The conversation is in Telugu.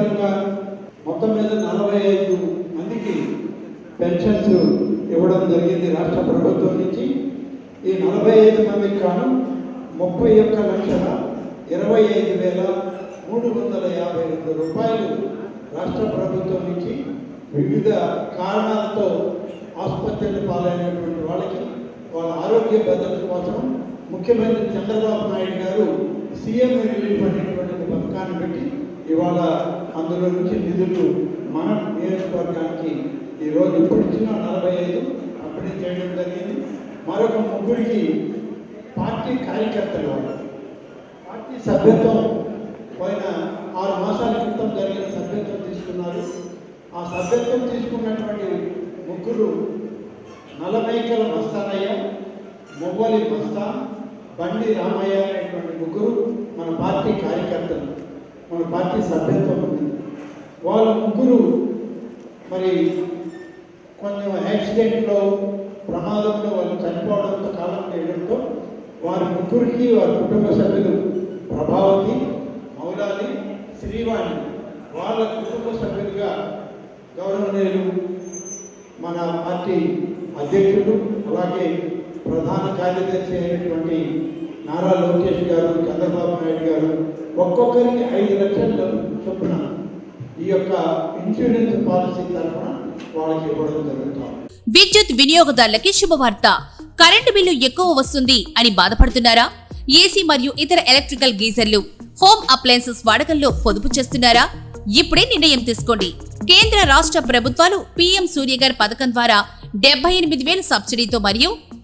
ప్రకారంగా మొత్తం మీద నలభై ఐదు మందికి పెన్షన్స్ ఇవ్వడం జరిగింది రాష్ట్ర ప్రభుత్వం నుంచి. ఈ నలభై ఐదు మందికి కాను ముప్పై ఒక్క లక్షల ఇరవై ఐదు వేల మూడు వందల యాభై రెండు రూపాయలు రాష్ట్ర ప్రభుత్వం నుంచి వివిధ కారణాలతో ఆసుపత్రులు పాలైనటువంటి వాళ్ళకి వాళ్ళ ఆరోగ్య భద్రత కోసం ముఖ్యమంత్రి చంద్రబాబు నాయుడు గారు సీఎం రిలీఫ్ అనేటువంటి పథకాన్ని పెట్టి ఇవాళ అందులో నుంచి నిధులు మన నియోజకవర్గానికి ఈరోజు ఇప్పుడు ఇచ్చిన నలభై ఐదు అప్పుడే చేయడం జరిగింది. మరొక ముగ్గురికి పార్టీ కార్యకర్తలు పార్టీ సభ్యత్వం పోయిన ఆరు మాసాల క్రితం జరిగిన సభ్యత్వం తీసుకున్నారు. ఆ సభ్యత్వం తీసుకున్నటువంటి ముగ్గురు నలమైకల మస్తానయ్య మొవ్వలి మస్తా బండి రామయ్య అనేటువంటి ముగ్గురు మన పార్టీ కార్యకర్తలు. మన పార్టీ సభ్యత్వం ఉంది. వాళ్ళ ముగ్గురు మరి కొంచెం యాక్సిడెంట్లో ప్రమాదంలో వాళ్ళు చనిపోవడంతో కాలం చేయడంతో వారి ముగ్గురికి వారి కుటుంబ సభ్యులు ప్రభావతి మౌలాలి శ్రీవాణి వాళ్ళ కుటుంబ సభ్యులుగా గౌరవనీయులు మన పార్టీ అధ్యక్షుడు అలాగే ప్రధాన కార్యదర్శి అయినటువంటి నారా లోకేష్ గారు చంద్రబాబు నాయుడు గారు ఒక్కొక్కరికి ఐదు లక్షలు చొప్పున ఈ యొక్క ఇన్సూరెన్స్ పాలసీ తరఫున వాళ్ళకి ఇవ్వడం జరుగుతుంది విద్యుత్ వినియోగదారులకి శుభవార్త. కరెంటు బిల్లు ఎక్కువ వస్తుంది అని బాధపడుతున్నారా? ఏసీ మరియు ఇతర ఎలక్ట్రికల్ గీజర్లు హోమ్ అప్లయన్సెస్ వాడకంలో పొదుపు చేస్తున్నారా? ఇప్పుడే నిర్ణయం తీసుకోండి. కేంద్ర రాష్ట్ర ప్రభుత్వాలు పీఎం సూర్యగర్ పథకం ద్వారా డెబ్బై ఎనిమిది వేల సబ్సిడీతో మరియు